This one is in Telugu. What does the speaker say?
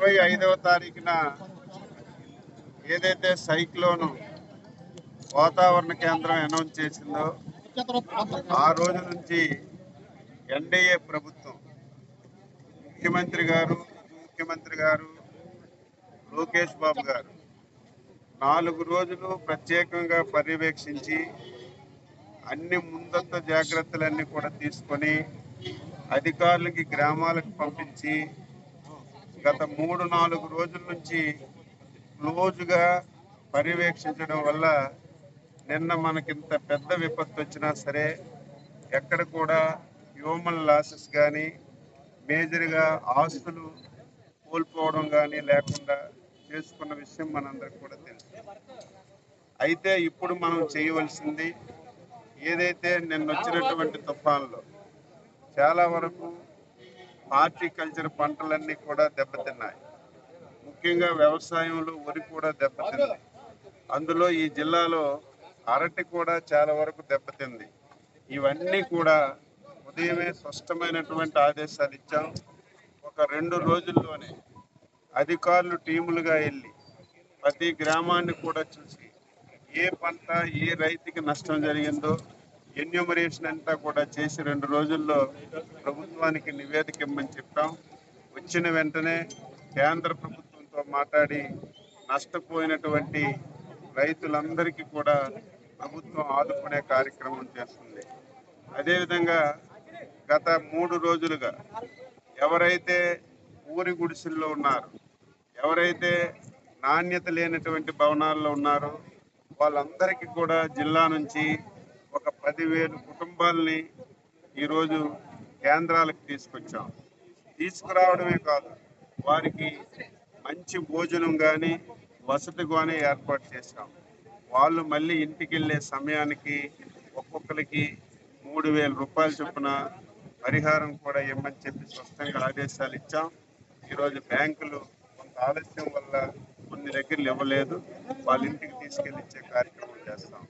ఇరవై ఐదవ తారీఖున ఏదైతే సైక్లోన్ వాతావరణ కేంద్రం అనౌన్స్ చేసిందో ఆ రోజు నుంచి ఎన్డీఏ ప్రభుత్వం ముఖ్యమంత్రి గారు ముఖ్యమంత్రి గారు లోకేష్ బాబు గారు నాలుగు రోజులు ప్రత్యేకంగా పర్యవేక్షించి అన్ని ముందస్తు జాగ్రత్తలన్నీ కూడా తీసుకొని అధికారులకి గ్రామాలకు పంపించి గత మూడు నాలుగు రోజుల నుంచి క్లోజ్గా పర్యవేక్షించడం వల్ల నిన్న మనకింత పెద్ద విపత్తు వచ్చినా సరే ఎక్కడ కూడా హ్యూమన్ లాసెస్ కానీ మేజర్గా ఆస్తులు కోల్పోవడం కానీ లేకుండా చేసుకున్న విషయం మనందరికి కూడా తెలుసు. అయితే ఇప్పుడు మనం చేయవలసింది ఏదైతే నిన్న వచ్చినటువంటి తుఫాన్లో చాలా వరకు హార్టికల్చర్ పంటలన్నీ కూడా దెబ్బతిన్నాయి. ముఖ్యంగా వ్యవసాయంలో వరి కూడా దెబ్బతింది. అందులో ఈ జిల్లాలో అరటి కూడా చాలా వరకు దెబ్బతింది. ఇవన్నీ కూడా ఉదయమే స్పష్టమైనటువంటి ఆదేశాలు ఇచ్చాం. ఒక రెండు రోజుల్లోనే అధికారులు టీములుగా వెళ్ళి ప్రతి గ్రామాన్ని కూడా చూసి ఏ పంట ఏ రైతుకి నష్టం జరిగిందో ఎన్యూమరేషన్ అంతా కూడా చేసి రెండు రోజుల్లో ప్రభుత్వానికి నివేదిక ఇమ్మని చెప్పాం. వచ్చిన వెంటనే కేంద్ర ప్రభుత్వంతో మాట్లాడి నష్టపోయినటువంటి రైతులందరికీ కూడా ప్రభుత్వం ఆదుకునే కార్యక్రమం చేస్తుంది. అదేవిధంగా గత మూడు రోజులుగా ఎవరైతే ఊరి గుడిసెల్లో ఉన్నారు ఎవరైతే నాణ్యత లేనటువంటి భవనాల్లో ఉన్నారో వాళ్ళందరికీ కూడా జిల్లా నుంచి పదివేలు కుటుంబాలని ఈరోజు కేంద్రాలకు తీసుకొచ్చాం. తీసుకురావడమే కాదు వారికి మంచి భోజనం కానీ వసతి కానీ ఏర్పాటు చేశాం. వాళ్ళు మళ్ళీ ఇంటికి వెళ్ళే సమయానికి ఒక్కొక్కరికి మూడు వేల రూపాయల చొప్పున పరిహారం కూడా ఇవ్వమని చెప్పి స్పష్టంగా ఆదేశాలు ఇచ్చాం. ఈరోజు బ్యాంకులు కొంత ఆలస్యం వల్ల కొన్ని దగ్గరలు ఇవ్వలేదు. వాళ్ళ ఇంటికి తీసుకెళ్ళి ఇచ్చే కార్యక్రమం చేస్తాం.